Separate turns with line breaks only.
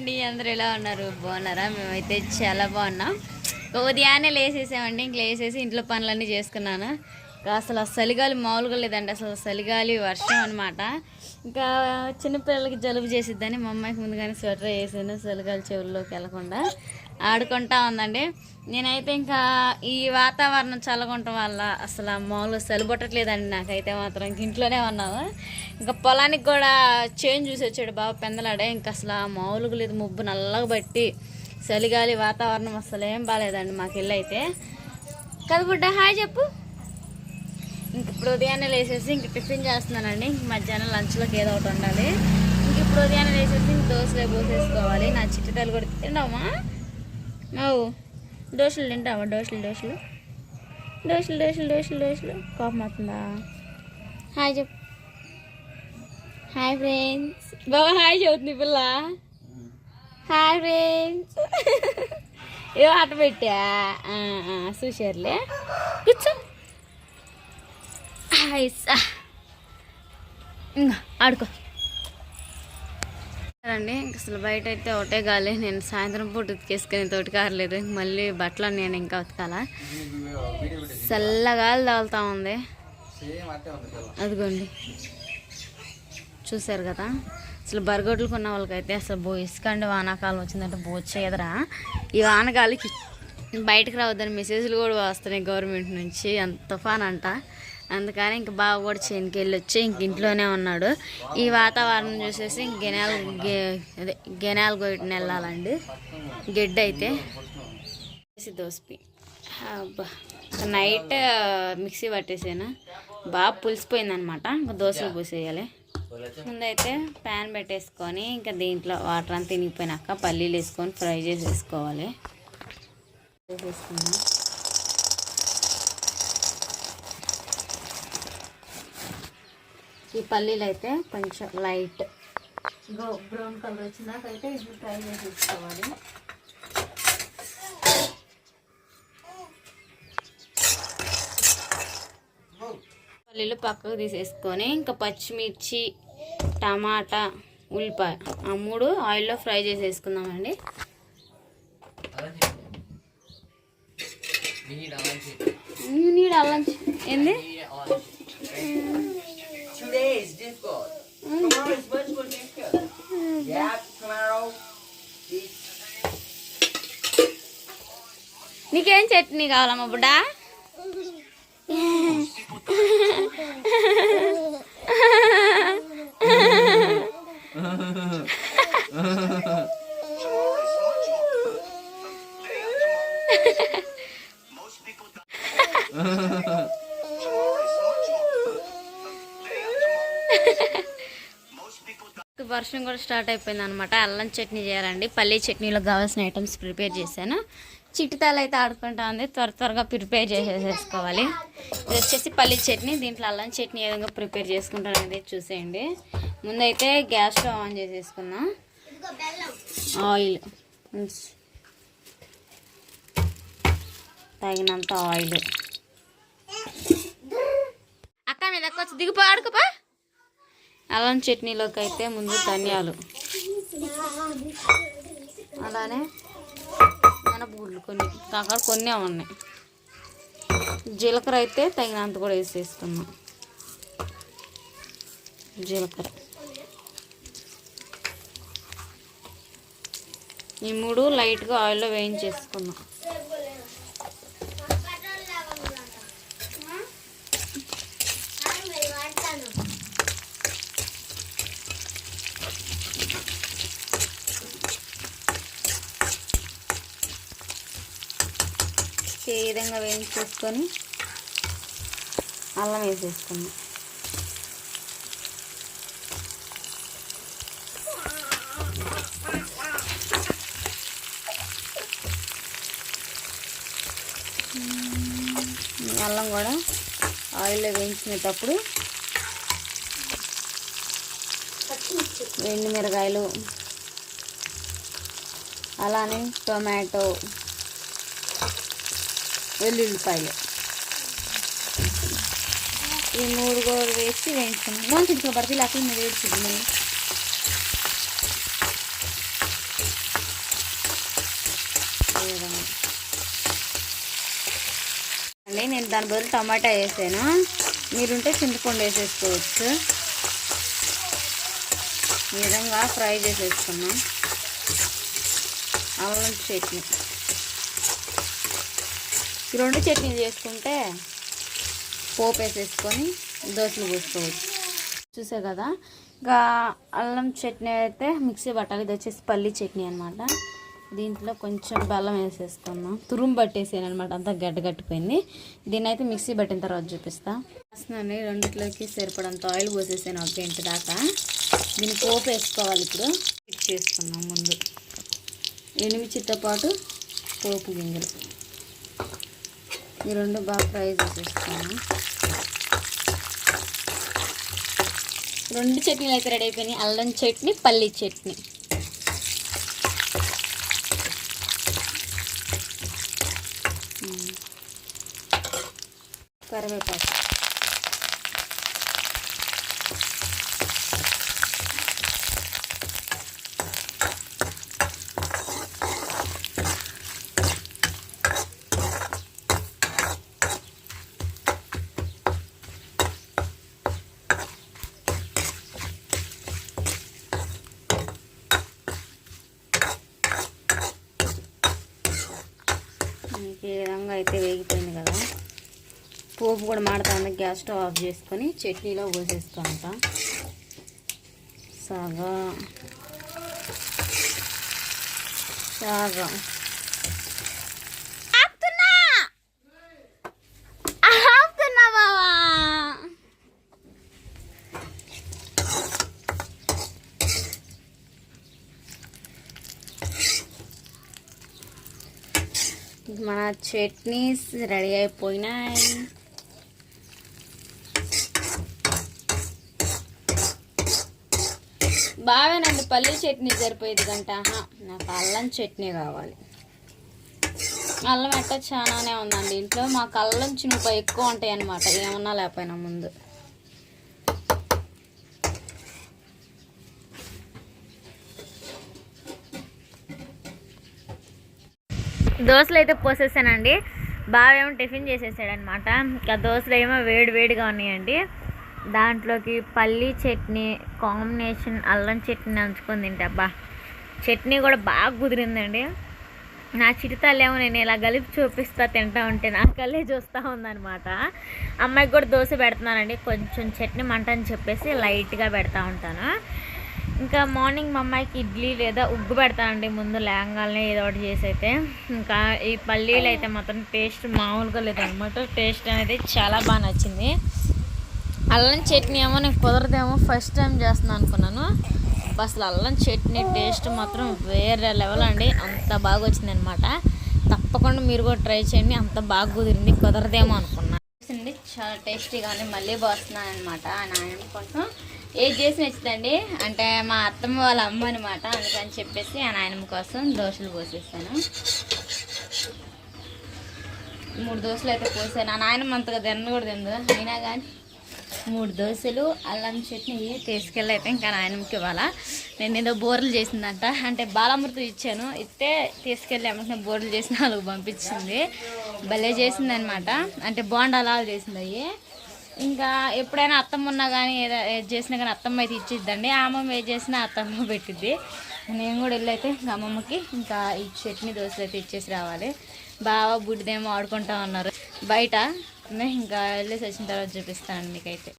అండి అందరు ఎలా ఉన్నారు? బాగున్నారా? మేమైతే చాలా బాగున్నాం. ఉదయాన్నే లేసేసామండి ఇంక లేసేసి ఇంట్లో పనులన్నీ చేసుకున్నాను. అసలు చలిగాలి మామూలుగా లేదండి అసలు చలిగాలి వర్షం అనమాట ఇంకా చిన్నపిల్లలకి జలుబు చేసిద్దని మా అమ్మాయికి ముందుగానే స్వెటర్ వేసాను చలిగాలి చెవుల్లోకి వెళ్ళకుండా. ఆడుకుంటా ఉందండి. నేనైతే ఇంకా ఈ వాతావరణం చల్లగొంటం వల్ల అసలు ఆ మామూలుగా చలిపొట్టట్లేదండి నాకైతే మాత్రం. ఇంక ఇంట్లోనే ఉన్నాము ఇంకా పొలానికి కూడా చేంజ్ చూసి వచ్చాడు బాబు పెందలాడే. ఇంకా అసలు ఆ మామూలుగా లేదు ముబ్బు నల్లగా బట్టి చలిగాలి వాతావరణం అసలు ఏం బాగాలేదండి మాకు ఇల్లు అయితే. కదా బుడ్డ హాయ్ చెప్పు. ఇప్పుడు ఉదయాన్నే లేసేసి ఇంక టిఫిన్ చేస్తున్నానండి. ఇంక మధ్యాహ్నం లంచ్లోకి ఏదో ఒకటి ఉండాలి. ఇంక ఇప్పుడు ఉదయాన్నే లేసేసి ఇంక దోశలు పోసేసుకోవాలి. నా చిట్టుతలు కూడా తింటామా నువ్వు దోశలు తింటావా? దోశలు దోశలు. దోశలు దోశలు దోశలు దోశలు. కోపం అవుతుందా హాయ్ చెప్ హాయ్ ఫ్రెండ్స్. బాబా హాయ్ చెబుతుంది పిల్ల. Hi friends. ఏ ఆట పెట్టా? ఆ, చూశారులే కూర్చో. Ah. ఇంకా ఆడుకో. అండి అసలు బయట అయితే ఒకటే గాలి. నేను సాయంత్రం పూట ఉతికేసుకుని తోటి కారలేదు మళ్ళీ బట్టలు నేను ఇంకా ఉతకాలా? చల్లగాలి తగులుతా ఉంది. అదిగోండి. చూసారు కదా? అసలు బరగొడ్లు కొన్న వాళ్ళకైతే అసలు బో ఇసుకండి వానాకాలం వచ్చిందంటే బోచ్చేదరా ఈ వానకాలకి బయటకు రావద్దని మెసేజ్లు కూడా వస్తున్నాయి గవర్నమెంట్ నుంచి. అంత తుఫాన్ అంట. అందుకని ఇంక బావ కూడా చేనికి వెళ్ళి వచ్చి ఇంక ఇంట్లోనే ఉన్నాడు. ఈ వాతావరణం చూసేసి ఇంక గెనాలు అదే గెనాలు గొయ్యటని వెళ్ళాలండి. గెడ్డ అయితే. వేసి దోసపి. అబ్బా. నైట్ మిక్సీ పట్టేసాను? బాగా పులిసిపోయిందనమాట. ఇంకా దోశలు పూసేయాలి. ముందైతే ప్యాన్ పెట్టేసుకొని ఇంకా దీంట్లో వాటర్ అంతా తినిగిపోయినాక పల్లీలు వేసుకొని ఫ్రై చేసేసుకోవాలి. వేసేసుకున్నాం ఈ పల్లీలు అయితే కొంచెం లైట్ గో బ్రౌన్ కలర్ వచ్చినాకైతే ఇప్పుడు ఫ్రై చేసేసుకోవాలి పల్లీలు పక్కకు తీసేసుకొని ఇంకా పచ్చిమిర్చి టమాటా ఉల్లిపాయ ఆ మూడు ఆయిల్లో ఫ్రై చేసేసుకుందామండి. నీడు అల్లం ఏంది?
Today is difficult. Tomorrow is much more difficult. Yeah, tomorrow is
నీకేం చట్నీ కావాలమ్మా బుడ్డా వర్షం కూడా స్టార్ట్ అయిపోయింది అనమాట అల్లం చట్నీ చేయాలండి. పల్లీ చట్నీలో కావాల్సిన ఐటమ్స్ ప్రిపేర్ చేశాను. చిట్టితాలు అయితే ఆడుకుంటా ఉంది. త్వర త్వరగా ప్రిపేర్ చేసేసుకోవాలి. ఇది వచ్చేసి పల్లీ చట్నీ. దీంట్లో అల్లం చట్నీ ఏ విధంగా ప్రిపేర్ చేసుకుంటాను అనేది చూసేయండి. ముందైతే గ్యాస్ స్టవ్ ఆన్ చేసేసుకుందాం. ఆయిల్. తగినంత ఆయిల్. అక్క మీద వచ్చి దిగిపో ఆడుకోపా. అల్లం చట్నీలోకి అయితే ముందు ధనియాలు. అలానే మినపగుళ్ళు కొన్ని కాక కొన్ని ఉన్నాయి. జీలకర్ర అయితే తగినంత కూడా వేసేసుకున్నాం జీలకర్ర. ఈ మూడు లైట్గా ఆయిల్లో వేయించేసుకుందాం ఈ విధంగా వేయించేసుకొని అల్లం వేసేసుకుందాం. అల్లం కూడా ఆయిల్లో వేయించినప్పుడు ఎండు మిరగాయలు అలానే టొమాటో వెల్లుల్లిపాయలు. ఈ మూడు కూడా వేసి వేయించుకున్నాం లోన్ తిట్టుకోబడితే లేకపోతే మీరు వేడుచుద్ది అండి నేను దాని బదులు టమాటా వేసాను. మీరుంటే చింతపండు వేసేసుకోవచ్చు. ఈ విధంగా ఫ్రై చేసేసుకున్నాం అల్లం చట్నీ. ఈ రెండు చట్నీలు చేసుకుంటే పోపు వేసేసుకొని దోశలు పోసుకోవచ్చు. చూసే కదా ఇంకా అల్లం చట్నీ అయితే మిక్సీ పట్టాలి ఇది వచ్చేసి పల్లి చట్నీ అనమాట దీంట్లో కొంచెం బెల్లం వేసేసుకున్నాం తురుము పట్టేసాను అనమాట అంతా గడ్డ కట్టిపోయింది దీన్ని అయితే మిక్సీ పట్టిన తర్వాత చూపిస్తా. వస్తున్నాను రెండిట్లోకి సరిపడంత ఆయిల్ పోసేసాను ఒక ఇంటి దాకా. దీన్ని పోపు వేసుకోవాలి ఇప్పుడు. చేసుకున్నాం ముందు. ఎనిమిదితో పాటు పోపు గింజలు. ఈ రెండు బాగా ఫ్రై చేసేస్తాను. రెండు చట్నీలు అయితే రెడీ అయిపోయినాయి. అల్లం చట్నీ పల్లి చట్నీ. కరివేపాకు. మనకి అయితే వేగిపోయింది కదా. పోపు కూడా మాడతా గ్యాస్ స్టవ్ ఆఫ్ చేసుకొని చట్నీలో పోసేస్తూ ఉంటాం సాగా. సాగా. మన చట్నీస్ రెడీ అయిపోయినాయి. బాగానండి పల్లి చట్నీ సరిపోయేది గంట. ఆహా, నాకు అల్లం చట్నీ కావాలి. అల్లం ఎట్ట చాలానే ఉందండి. ఇంట్లో మాకు అల్లం చినుప ఎక్కువ ఉంటాయి అనమాట ఏమన్నా లేకపోయినా ముందు. దోశలు అయితే పోసేసానండి. బాగా ఏమో టిఫిన్ చేసేసాడనమాట. ఇంకా దోశలు ఏమో వేడి వేడిగా ఉన్నాయండి. దాంట్లోకి పల్లి చట్నీ కాంబినేషన్ అల్లం చట్నీ నంచుకొని తింటే అబ్బా చట్నీ కూడా బాగా కుదిరిందండి. నా చిరుతాలేమో నేను ఇలా కలిపి చూపిస్తా తింటా ఉంటే నా కళ్ళే చూస్తూ ఉందనమాట. అమ్మాయికి కూడా దోశ పెడుతున్నానండి. కొంచెం చట్నీ మంట అని చెప్పేసి లైట్గా పెడతా ఉంటాను. ఇంకా మార్నింగ్ మా అమ్మాయికి ఇడ్లీ లేదా ఉగ్గు పెడతానండి. ముందు లేంగానే ఏదో ఒకటి చేసి అయితే ఇంకా ఈ పల్లీలు అయితే మాత్రం టేస్ట్ మామూలుగా లేదనమాట టేస్ట్ అనేది చాలా బాగా నచ్చింది. అల్లం చట్నీ ఏమో నేను కుదరదేమో. ఫస్ట్ టైం చేస్తున్నాను అనుకున్నాను. అసలు అల్లం చట్నీ టేస్ట్ మాత్రం వేరే లెవెల్ అండి. అంత బాగా వచ్చింది అనమాట తప్పకుండా మీరు కూడా ట్రై చేయండి. అంత బాగా కుదిరింది. కుదరదేమో అనుకున్నాను చాలా టేస్టీగానే మళ్ళీ పోస్తున్నాను అనమాట నాయన కోసం ఏది చేసి నచ్చుతండి అంటే మా అత్తమ్మ వాళ్ళ అమ్మ అనమాట అందుకని చెప్పేసి ఆ నాయనమ్మ కోసం దోశలు పోసేస్తాను మూడు దోశలు అయితే పోసాను. ఆ నాయనమ్మ అంతగా తిన్న కూడా తిందు అయినా కానీ మూడు దోశలు అల్లం చట్నీ తీసుకెళ్ళి అయితే ఇంకా నాయనమ్మకి ఇవ్వాలా. నేను ఏదో బోర్లు చేసిందంట. అంటే బాలామృతం ఇచ్చాను. ఇస్తే తీసుకెళ్ళి అమ్మకి బోర్లు చేసిన వాళ్ళకి పంపించింది. భలే చేసిందనమాట అంటే బోండాలా చేసింది అయ్యి. ఇంకా ఎప్పుడైనా అత్తమ్మ ఉన్నా కానీ ఏదో ఏది చేసినా కానీ అత్తమ్మ అయితే ఇచ్చిద్దండి. అమ్మమ్మ ఏది చేసినా అత్తమ్మ పెట్టిద్ది. నేను కూడా వెళ్ళి అయితే ఇంకా అమ్మమ్మకి ఇంకా ఈ చట్నీ దోశలు అయితే ఇచ్చేసి రావాలి. బాగా బుడ్డిదేమో ఆడుకుంటా ఉన్నారు. బయట. ఇంకా వెళ్ళేసి వచ్చిన తర్వాత చూపిస్తాను మీకైతే.